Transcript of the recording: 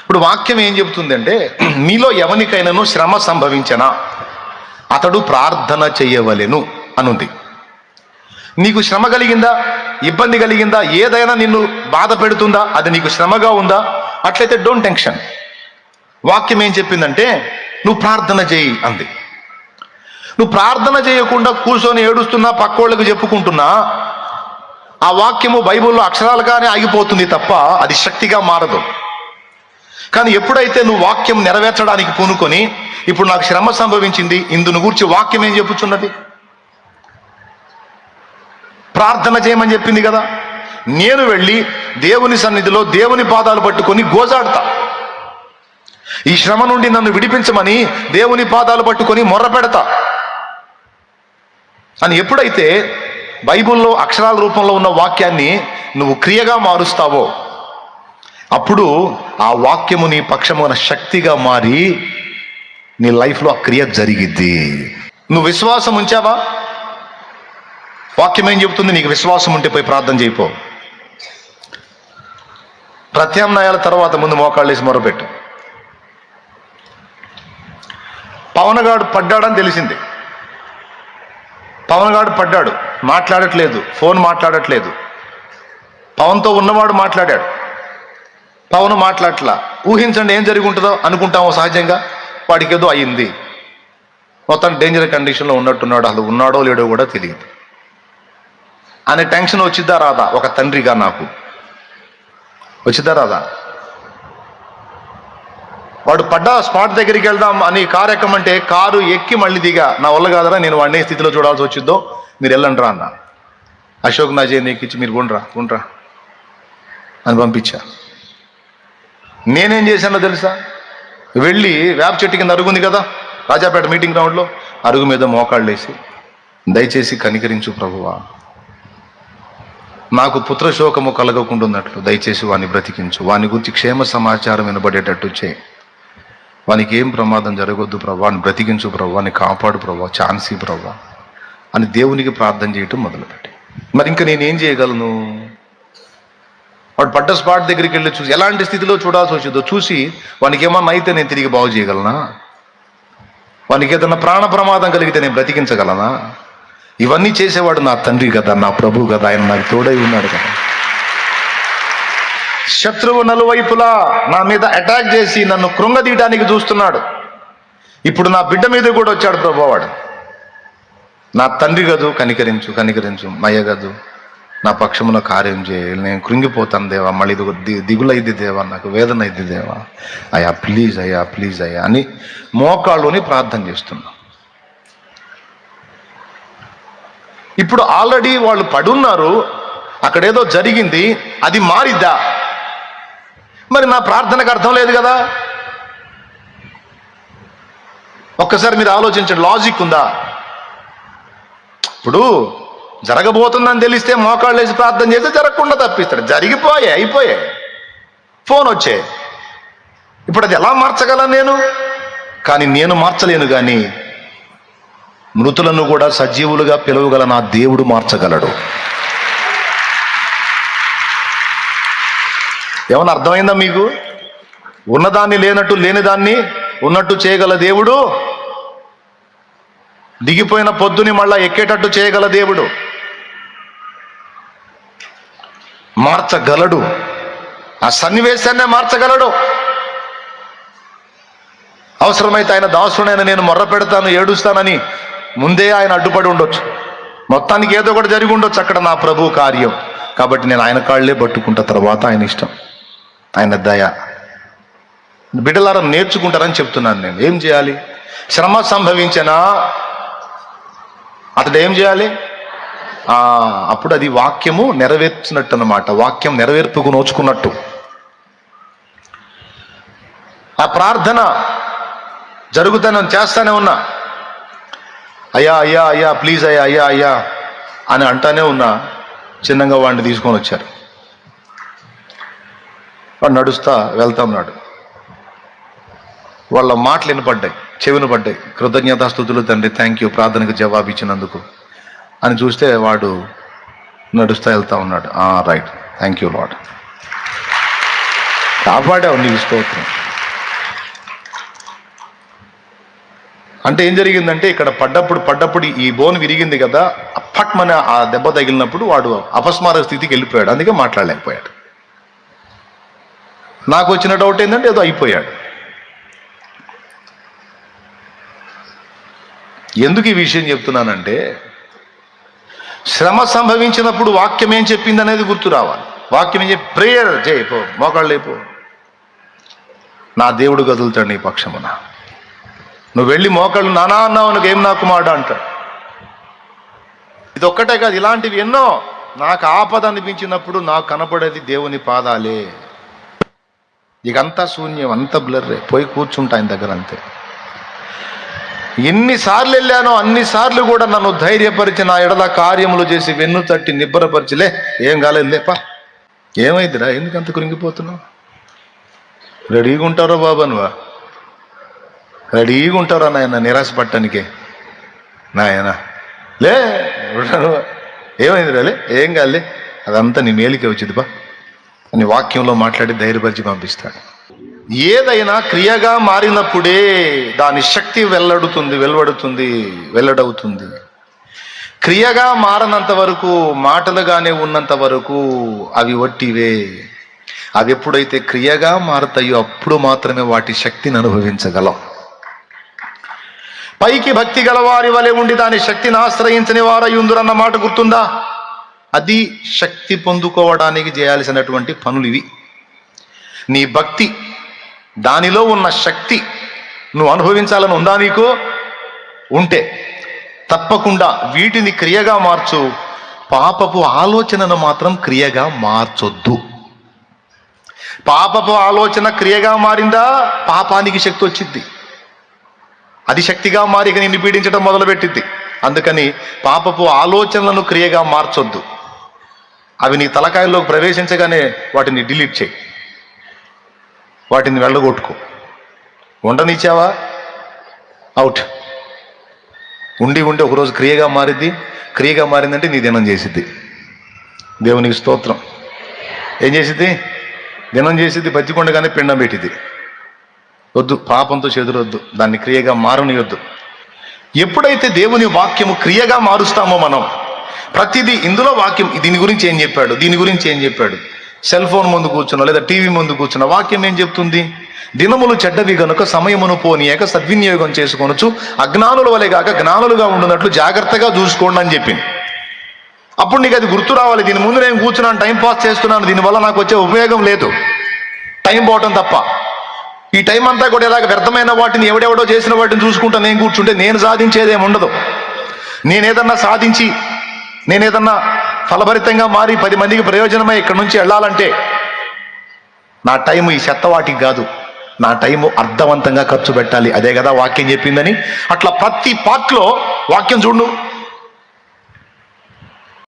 ఇప్పుడు వాక్యం ఏం చెబుతుందంటే మీలో ఎవనికైనాను శ్రమ సంభవించనా అతడు ప్రార్థన చేయవలెను అనుంది. నీకు శ్రమ కలిగిందా? ఇబ్బంది కలిగిందా? ఏదైనా నిన్ను బాధ పెడుతుందా? అది నీకు శ్రమగా ఉందా? అట్లయితే డోంట్ టెన్షన్ వాక్యం ఏం చెప్పిందంటే నువ్వు ప్రార్థన చేయి అంది. నువ్వు ప్రార్థన చేయకుండా కూర్చొని ఏడుస్తున్నా పక్కోళ్ళకి చెప్పుకుంటున్నా ఆ వాక్యము బైబిల్లో అక్షరాలుగానే ఆగిపోతుంది తప్ప అది శక్తిగా మారదు. కానీ ఎప్పుడైతే నువ్వు వాక్యం నెరవేర్చడానికి పూనుకొని ఇప్పుడు నాకు శ్రమ సంభవించింది ఇందును గూర్చి వాక్యం ఏం చెప్పుచున్నది? ప్రార్థన చేయమని చెప్పింది కదా. నేను వెళ్ళి దేవుని సన్నిధిలో దేవుని పాదాలు పట్టుకొని గోజాడతా. ఈ శ్రమ నుండి నన్ను విడిపించమని దేవుని పాదాలు పట్టుకొని మొర్ర పెడతా. అని ఎప్పుడైతే బైబిల్లో అక్షరాల రూపంలో ఉన్న వాక్యాన్ని నువ్వు క్రియగా మారుస్తావో అప్పుడు ఆ వాక్యము నీ పక్షమున శక్తిగా మారి నీ లైఫ్లో ఆ క్రియ జరిగిద్ది. నువ్వు విశ్వాసం ఉంచావా? వాక్యం ఏం చెబుతుంది? నీకు విశ్వాసం ఉంటే పోయి ప్రార్థన చేయిపో. ప్రత్యామ్నాయాల తర్వాత ముందు మోకాళ్ళు వేసి మొరపెట్టు. పవనగాడు పడ్డాడని తెలిసింది. పవనగాడు పడ్డాడు. మాట్లాడట్లేదు. ఫోన్ మాట్లాడట్లేదు. పవన్తో ఉన్నవాడు మాట్లాడాడు. పవన్ మాట్లాడట్లా. ఊహించండి ఏం జరిగి ఉంటుందో అనుకుంటామో సహజంగా. వాడికి ఏదో అయింది. మొత్తం డేంజర్ కండిషన్లో ఉన్నట్టున్నాడు అసలు ఉన్నాడో లేడో కూడా తెలియదు. అనే టెన్షన్ వచ్చిద్దా రాదా? ఒక తండ్రిగా నాకు. వచ్చిద్దా రాదా? వాడు పడ్డా స్పాట్ దగ్గరికి వెళ్దాం అని కారు ఎక్కమంటే కారు ఎక్కి మళ్ళీ దిగా. నా వల్ల కాదరా నేను వాడిని ఏ స్థితిలో చూడాల్సి వచ్చిద్దో. మీరు వెళ్ళండి రా అన్న. అశోక్ నా జయ నీకు ఇచ్చి మీరు గుండ్రా గుండ్రా అని పంపించారు నేనేం చేశానో తెలుసా? వెళ్ళి వేప చెట్టు కింద అరుగుంది కదా రాజాపేట మీటింగ్ గ్రౌండ్లో అరుగు మీద మోకాళ్ళేసి దయచేసి కనికరించు ప్రభువా. నాకు పుత్రశోకము కలగకుండున్నట్లు దయచేసి వాని బ్రతికించు. వాని గురించి క్షేమ సమాచారం వినబడేటట్టు చేయి. వానికి ఏం ప్రమాదం జరగొద్దు ప్రభు అని బ్రతికించు ప్రభు అని కాపాడు ప్రభా ఛాన్సీ ప్రభు అని దేవునికి ప్రార్థన చేయటం మొదలుపెట్టి. మరి ఇంకా నేనేం చేయగలను? వాడు పడ్డ స్పాట్ దగ్గరికి వెళ్ళి చూసి ఎలాంటి స్థితిలో చూడాల్సి వచ్చిందో చూసి వానికి ఏమన్నా అయితే నేను తిరిగి బాగు చేయగలనా? వానికి ఏదైనా ప్రాణ ప్రమాదం కలిగితే నేను బ్రతికించగలనా? ఇవన్నీ చేసేవాడు నా తండ్రి కదా నా ప్రభు కదా ఆయన నాకు తోడై ఉన్నాడు కదా. శత్రువు నలువైపులా నా మీద అటాక్ చేసి నన్ను కృంగదీయడానికి చూస్తున్నాడు. ఇప్పుడు నా బిడ్డ మీద కూడా వచ్చాడు ప్రభువాడు నా తండ్రి గదు కనికరించు కనికరించు మయ్య గదు నా పక్షమున కార్యం చేయాలి. నేను కృంగిపోతాను దేవా. మళ్ళీ ఇది దిగులైంది దిగులైద్ది దేవా. నాకు వేదన అయింది దేవా. అయ్యా ప్లీజ్ అయ్యా ప్లీజ్ అయ్యా అని మోకాళ్ళుని ప్రార్థన చేస్తున్నా. ఇప్పుడు ఆల్రెడీ వాళ్ళు పడున్నారు. అక్కడేదో జరిగింది. అది మారిద్దా? మరి నా ప్రార్థనకు అర్థం లేదు కదా? ఒక్కసారి మీరు ఆలోచించండి. లాజిక్ ఉందా? ఇప్పుడు జరగబోతుందని తెలిస్తే మోకాళ్ళు వేసి ప్రార్థన చేస్తే జరగకుండా తప్పిస్తాడు. జరిగిపోయాయి అయిపోయాయి ఫోన్ వచ్చే. ఇప్పుడు అది ఎలా మార్చగలను నేను? కానీ నేను మార్చలేను కానీ మృతులను కూడా సజీవులుగా పిలవగల నా దేవుడు మార్చగలడు. ఏమన్నా అర్థమైందా మీకు? ఉన్నదాన్ని లేనట్టు లేనిదాన్ని ఉన్నట్టు చేయగల దేవుడు దిగిపోయిన పొద్దుని మళ్ళా ఎక్కేటట్టు చేయగల దేవుడు. మార్చగలడు. ఆ సన్నివేశాన్నే మార్చగలడు. అవసరమైతే ఆయన దాసుడైన నేను మొర్ర పెడతాను ఏడుస్తానని ముందే ఆయన అడ్డుపడి ఉండొచ్చు. మొత్తానికి ఏదో ఒకటి జరిగి ఉండొచ్చు అక్కడ నా ప్రభు కార్యం. కాబట్టి నేను ఆయన కాళ్ళే పట్టుకుంటా తర్వాత ఆయన ఇష్టం. ఆయన దయ. బిడ్డలారం నేర్చుకుంటారని చెప్తున్నాను నేను. ఏం చేయాలి? శ్రమ సంభవించనా అతడు ఏం చేయాలి? అప్పుడు అది వాక్యము నెరవేర్చినట్టు అన్నమాట వాక్యం నెరవేర్పుకు నోచుకున్నట్టు. ఆ ప్రార్థన జరుగుతాను చేస్తానే ఉన్నా. అయ్యా అయ్యా అయ్యా ప్లీజ్ అయ్యా అయ్యా అయ్యా అని అంటానే ఉన్నా. చిన్నగా వాడిని తీసుకొని వచ్చారు. వాడు నడుస్తా వెళ్తామన్నాడు వాళ్ళ మాటలు వినపడ్డాయి చెవిన పడ్డాయి కృతజ్ఞతాస్థుతులు తండ్రి థ్యాంక్ యూ ప్రార్థనకు జవాబు ఇచ్చినందుకు అని చూస్తే వాడు నడుస్తూ వెళ్తా ఉన్నాడు. రైట్ థ్యాంక్ యూ లాడ్ కాపాడావు నీకు స్తోత్రం. అంటే ఏం జరిగిందంటే ఇక్కడ పడ్డప్పుడు పడ్డప్పుడు ఈ బోన్ విరిగింది కదా అప్పట్మని ఆ దెబ్బ తగిలినప్పుడు వాడు అపస్మార స్థితికి వెళ్ళిపోయాడు. అందుకే మాట్లాడలేకపోయాడు. నాకు వచ్చిన డౌట్ ఏంటంటే ఏదో అయిపోయాడు. ఎందుకు ఈ విషయం చెప్తున్నానంటే శ్రమ సంభవించినప్పుడు వాక్యం ఏం చెప్పింది అనేది గుర్తు రావాలి. వాక్యం ఏం చెప్పి ప్రేయర్ చేయపో మోకాళ్ళు లేపో. నా దేవుడు కదులుతాడు నీ పక్షమున. నువ్వు వెళ్ళి మోకాళ్ళు నానా అన్నావు నువ్వు ఏం నాకు మాట అంటాడు. ఇది ఒక్కటే కాదు ఇలాంటివి ఎన్నో. నాకు ఆపద అనిపించినప్పుడు నాకు కనపడేది దేవుని పాదాలే. ఇక అంతా శూన్యం అంత బ్లర్రే. పోయి కూర్చుంటా ఆయన దగ్గర అంతే. ఎన్నిసార్లు వెళ్ళానో అన్నిసార్లు కూడా నన్ను ధైర్యపరిచి నా ఎడల కార్యములు చేసి వెన్ను తట్టి నిబ్బరపరిచిలే. ఏం కాలేదులేపా ఏమైందిరా? ఎందుకు అంత కృంగిపోతున్నావు? రెడీగా ఉంటారో బాబా నువ్వా? రెడీగా ఉంటారా నాయన? నిరాశ పట్టడానికి. నాయన. లే ఏమైందిరా ఏమైంది రాలే ఏం కాలే అదంతా నీ మేలికే వచ్చింది బా అని వాక్యంలో మాట్లాడి ధైర్యపరిచి పంపిస్తాడు. ఏదైనా క్రియగా మారినప్పుడే దాని శక్తి వెల్లడుతుంది వెలువడుతుంది వెల్లడవుతుంది. క్రియగా మారనంత వరకు మాటలుగానే ఉన్నంత వరకు అవి వట్టివే అవి ఎప్పుడైతే క్రియగా మారతాయో అప్పుడు మాత్రమే వాటి శక్తిని అనుభవించగలం. పైకి భక్తి గలవారి వలె ఉండి దాని శక్తిని ఆశ్రయించని వారయుందురన్న మాట గుర్తుందా? అది శక్తి పొందుకోవడానికి చేయాల్సినటువంటి పనులు ఇవి. నీ భక్తి దానిలో ఉన్న శక్తి నువ్వు అనుభవించాలని ఉందా నీకు? ఉంటే. తప్పకుండా వీటిని క్రియగా మార్చు. పాపపు ఆలోచనను మాత్రం క్రియగా మార్చొద్దు. పాపపు ఆలోచన క్రియగా మారిందా? పాపానికి శక్తి వచ్చింది. అది శక్తిగా మారిక నిన్ను పీడించడం మొదలుపెట్టింది. అందుకని పాపపు ఆలోచనలను క్రియగా మార్చొద్దు. అవి నీ తలకాయల్లోకి ప్రవేశించగానే వాటిని డిలీట్ చేయి. వాటిని వెళ్ళగొట్టుకో. ఉండనిచ్చావా? అవుట్ ఉండి ఉండి ఒకరోజు క్రియగా మారిద్ది. క్రియగా మారిందంటే నీ దినం చేసిద్ది. దేవునికి స్తోత్రం. ఏం చేసిద్ది? దినం చేసిద్ది బతికొండగానే పిండం పెట్టిద్ది. వద్దు పాపంతో చెదురొద్దు. దాన్ని క్రియగా మారనియొద్దు. ఎప్పుడైతే దేవుని వాక్యము క్రియగా మారుస్తామో మనం ప్రతిదీ ఇందులో వాక్యం దీని గురించి ఏం చెప్పాడు? దీని గురించి ఏం చెప్పాడు? సెల్ ఫోన్ ముందు కూర్చున్నా లేదా టీవీ ముందు కూర్చున్న వాక్యం ఏం చెప్తుంది? దినములు చెడ్డవి గనుక సమయమును పోనీయక సద్వినియోగం చేసుకొనొచ్చు అజ్ఞానుల వలె కాక జ్ఞానులుగా ఉండున్నట్లు జాగ్రత్తగా చూసుకోండి అని చెప్పింది. అప్పుడు నీకు అది గుర్తు రావాలి. దీని ముందు నేను కూర్చున్నాను టైం పాస్ చేస్తున్నాను. దీనివల్ల నాకు వచ్చే ఉపయోగం లేదు. టైం పోవటం తప్ప. ఈ టైం అంతా కూడా ఇలాగ వ్యర్థమైన వాటిని ఎవడెవడో చేసిన వాటిని చూసుకుంటా నేను కూర్చుంటే నేను సాధించేదేమి ఉండదు. నేనేదన్నా సాధించి నేనేదన్నా ఫలభరితంగా మారి పది మందికి ప్రయోజనమై ఇక్కడ నుంచి వెళ్ళాలంటే నా టైం ఈ చెత్త వాటికి కాదు. నా టైము అర్థవంతంగా ఖర్చు పెట్టాలి. అదే కదా వాక్యం చెప్పిందని. అట్లా ప్రతి పార్ట్లో వాక్యం చూడు.